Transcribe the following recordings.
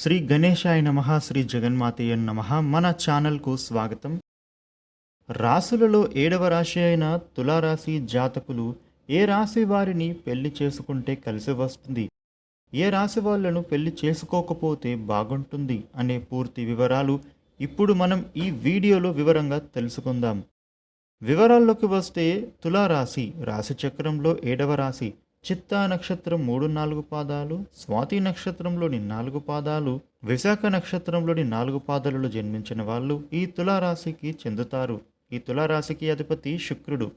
శ్రీ గణేశాయ నమ శ్రీ జగన్మాతయ నమ. మన ఛానల్కు స్వాగతం. రాసులలో ఏడవ రాశి అయిన తులారాశి జాతకులు ఏ రాశి వారిని పెళ్ళి చేసుకుంటే కలిసి వస్తుంది? ఏ రాశి వాళ్ళను పెళ్ళి చేసుకోకపోతే బాగుంటుంది అనే పూర్తి వివరాలు ఇప్పుడు మనం ఈ వీడియోలో వివరంగా తెలుసుకుందాం. వివరాల్లోకి వస్తే తులారాశి రాశి చక్రంలో ఏడవ రాశి చిత్తా నక్షత్రం మూడు నాలుగు పాదాలు స్వాతి నక్షత్రంలోని నాలుగు పాదాలు విశాఖ నక్షత్రంలోని నాలుగు పాదాలలో జన్మించిన వాళ్ళు ఈ తులారాశికి చెందుతారు. ఈ తులారాశికి అధిపతి శుక్రుడు.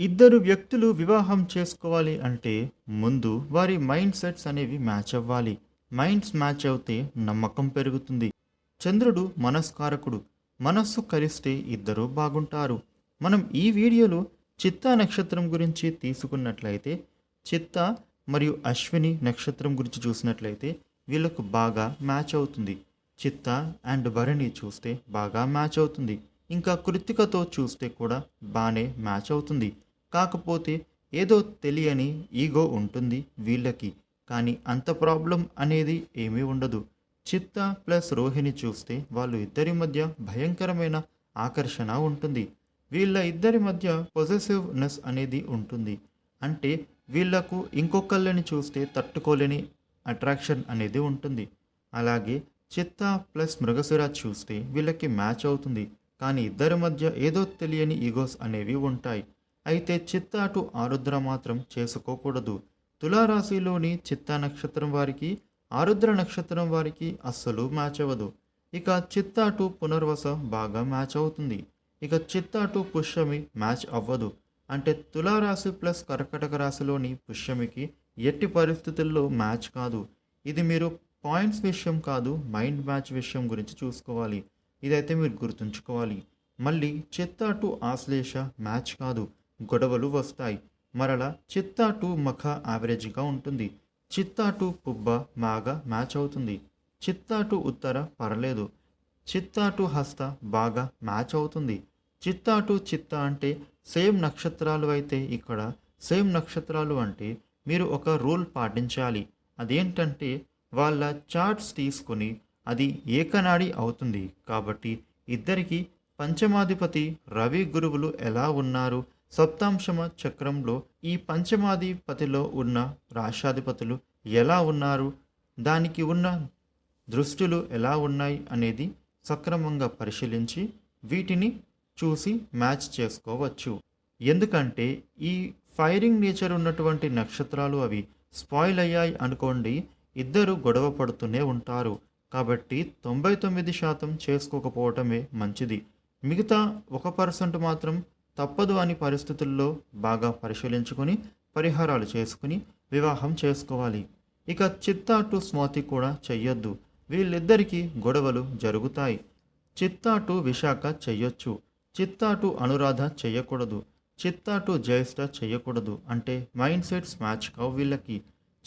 ఇద్దరు వ్యక్తులు వివాహం చేసుకోవాలి అంటే ముందు వారి మైండ్ సెట్స్ అనేవి మ్యాచ్ అవ్వాలి. మైండ్స్ మ్యాచ్ అవుతే నమ్మకం పెరుగుతుంది. చంద్రుడు మనస్కారకుడు. మనస్సు కలిస్తే ఇద్దరూ బాగుంటారు. మనం ఈ వీడియోలో చిత్తా నక్షత్రం గురించి తీసుకున్నట్లయితే చిత్త మరియు అశ్విని నక్షత్రం గురించి చూసినట్లయితే వీళ్ళకు బాగా మ్యాచ్ అవుతుంది. చిత్త అండ్ భరణి చూస్తే బాగా మ్యాచ్ అవుతుంది. ఇంకా కృతికతో చూస్తే కూడా బాగానే మ్యాచ్ అవుతుంది. కాకపోతే ఏదో తెలియని ఈగో ఉంటుంది వీళ్ళకి. కానీ అంత ప్రాబ్లం అనేది ఏమీ ఉండదు. చిత్త ప్లస్ రోహిణి చూస్తే వాళ్ళు ఇద్దరి మధ్య భయంకరమైన ఆకర్షణ ఉంటుంది. వీళ్ళ ఇద్దరి మధ్య పొజెసివ్నెస్ అనేది ఉంటుంది. అంటే వీళ్ళకు ఇంకొకళ్ళని చూస్తే తట్టుకోలేని అట్రాక్షన్ అనేది ఉంటుంది. అలాగే చిత్త ప్లస్ మృగశిర చూస్తే వీళ్ళకి మ్యాచ్ అవుతుంది. కానీ ఇద్దరి మధ్య ఏదో తెలియని ఈగోస్ అనేవి ఉంటాయి. అయితే చిత్త అటు ఆరుద్ర మాత్రం చేసుకోకూడదు. తులారాశిలోని చిత్తా నక్షత్రం వారికి ఆరుద్ర నక్షత్రం వారికి అస్సలు మ్యాచ్ అవ్వదు. ఇక చిత్త టు పునర్వస బాగా మ్యాచ్ అవుతుంది. ఇక చిత్త పుష్యమి మ్యాచ్ అవ్వదు. అంటే తులారాశి ప్లస్ కర్కటక రాశిలోని పుష్యమికి ఎట్టి పరిస్థితుల్లో మ్యాచ్ కాదు. ఇది మీరు పాయింట్స్ విషయం కాదు మైండ్ మ్యాచ్ విషయం గురించి చూసుకోవాలి. ఇదైతే మీరు గుర్తుంచుకోవాలి. మళ్ళీ చిత్త టు ఆశ్లేష మ్యాచ్ కాదు గొడవలు వస్తాయి. మరలా చిత్త టు మఖ యావరేజ్గా ఉంటుంది. చిత్త టు పుబ్బ బాగా మ్యాచ్ అవుతుంది. చిత్త టు ఉత్తర పర్లేదు. చిత్త టు హస్త బాగా మ్యాచ్ అవుతుంది. చిత్తా టు చిత్త అంటే సేమ్ నక్షత్రాలు అయితే ఇక్కడ సేమ్ నక్షత్రాలు అంటే మీరు ఒక రూల్ పాటించాలి. అదేంటంటే వాళ్ళ చార్ట్స్ తీసుకొని అది ఏకనాడి అవుతుంది. కాబట్టి ఇద్దరికి పంచమాధిపతి రవి గురువులు ఎలా ఉన్నారు? సప్తాంశమ చక్రంలో ఈ పంచమాధిపతిలో ఉన్న రాష్ట్రాధిపతులు ఎలా ఉన్నారు? దానికి ఉన్న దృష్టిలు ఎలా ఉన్నాయి అనేది సక్రమంగా పరిశీలించి వీటిని చూసి మ్యాచ్ చేసుకోవచ్చు. ఎందుకంటే ఈ ఫైరింగ్ నేచర్ ఉన్నటువంటి నక్షత్రాలు అవి స్పాయిల్ అయ్యాయి అనుకోండి ఇద్దరు గొడవ పడుతూనే ఉంటారు. కాబట్టి తొంభై తొమ్మిది శాతం చేసుకోకపోవటమే మంచిది. మిగతా ఒక పర్సెంట్ మాత్రం తప్పదు అని పరిస్థితుల్లో బాగా పరిశీలించుకొని పరిహారాలు చేసుకుని వివాహం చేసుకోవాలి. ఇక చిత్తా టు స్మృతి కూడా చెయ్యొద్దు. వీళ్ళిద్దరికీ గొడవలు జరుగుతాయి. చిత్తా టు విశాఖ చెయ్యొచ్చు. చిత్తాటు అనురాధ చేయకూడదు. చిత్తా టు జ్యేష్ఠ చేయకూడదు అంటే మైండ్ సెట్స్ మ్యాచ్ కావు వీళ్ళకి.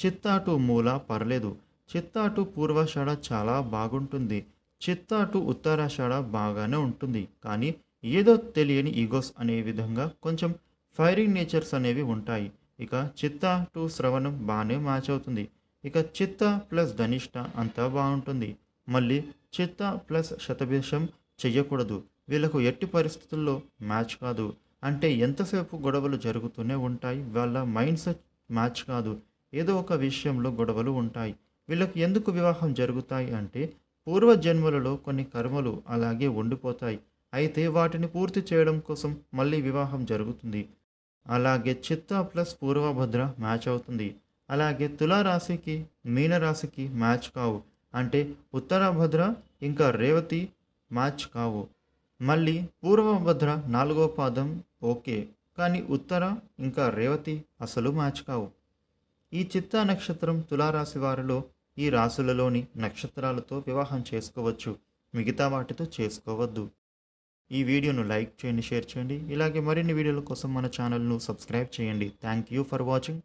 చిత్తాటు మూల పర్లేదు. చిత్తాటు పూర్వాషాఢ చాలా బాగుంటుంది. చిత్తాటు ఉత్తరాషాఢ బాగానే ఉంటుంది. కానీ ఏదో తెలియని ఈగోస్ అనే విధంగా కొంచెం ఫైరింగ్ నేచర్స్ అనేవి ఉంటాయి. ఇక చిత్త టు శ్రవణం బాగానే మ్యాచ్ అవుతుంది. ఇక చిత్త ప్లస్ ధనిష్ట అంతా బాగుంటుంది. మళ్ళీ చిత్త ప్లస్ శతభిషం చెయ్యకూడదు వీళ్ళకు ఎట్టి పరిస్థితుల్లో మ్యాచ్ కాదు. అంటే ఎంతసేపు గొడవలు జరుగుతూనే ఉంటాయి. వాళ్ళ మైండ్ సెట్ మ్యాచ్ కాదు. ఏదో ఒక విషయంలో గొడవలు ఉంటాయి. వీళ్ళకి ఎందుకు వివాహం జరుగుతాయి అంటే పూర్వ జన్మలలో కొన్ని కర్మలు అలాగే ఉండిపోతాయి. అయితే వాటిని పూర్తి చేయడం కోసం మళ్ళీ వివాహం జరుగుతుంది. అలాగే చిత్త ప్లస్ పూర్వభద్ర మ్యాచ్ అవుతుంది. అలాగే తులారాశికి మీనరాశికి మ్యాచ్ కావు. అంటే ఉత్తరాభద్ర ఇంకా రేవతి మ్యాచ్ కావు. మళ్ళీ పూర్వభద్ర నాలుగో పాదం ఓకే కానీ ఉత్తర ఇంకా రేవతి అసలు మ్యాచ్ కావు. ఈ చిత్తా నక్షత్రం తులారాశి వారిలో ఈ రాశులలోని నక్షత్రాలతో వివాహం చేసుకోవచ్చు. మిగతా వాటితో చేసుకోవద్దు. ఈ వీడియోను లైక్ చేయండి షేర్ చేయండి. ఇలాగే మరిన్ని వీడియోల కోసం మన ఛానల్ను సబ్స్క్రైబ్ చేయండి. Thank you for watching.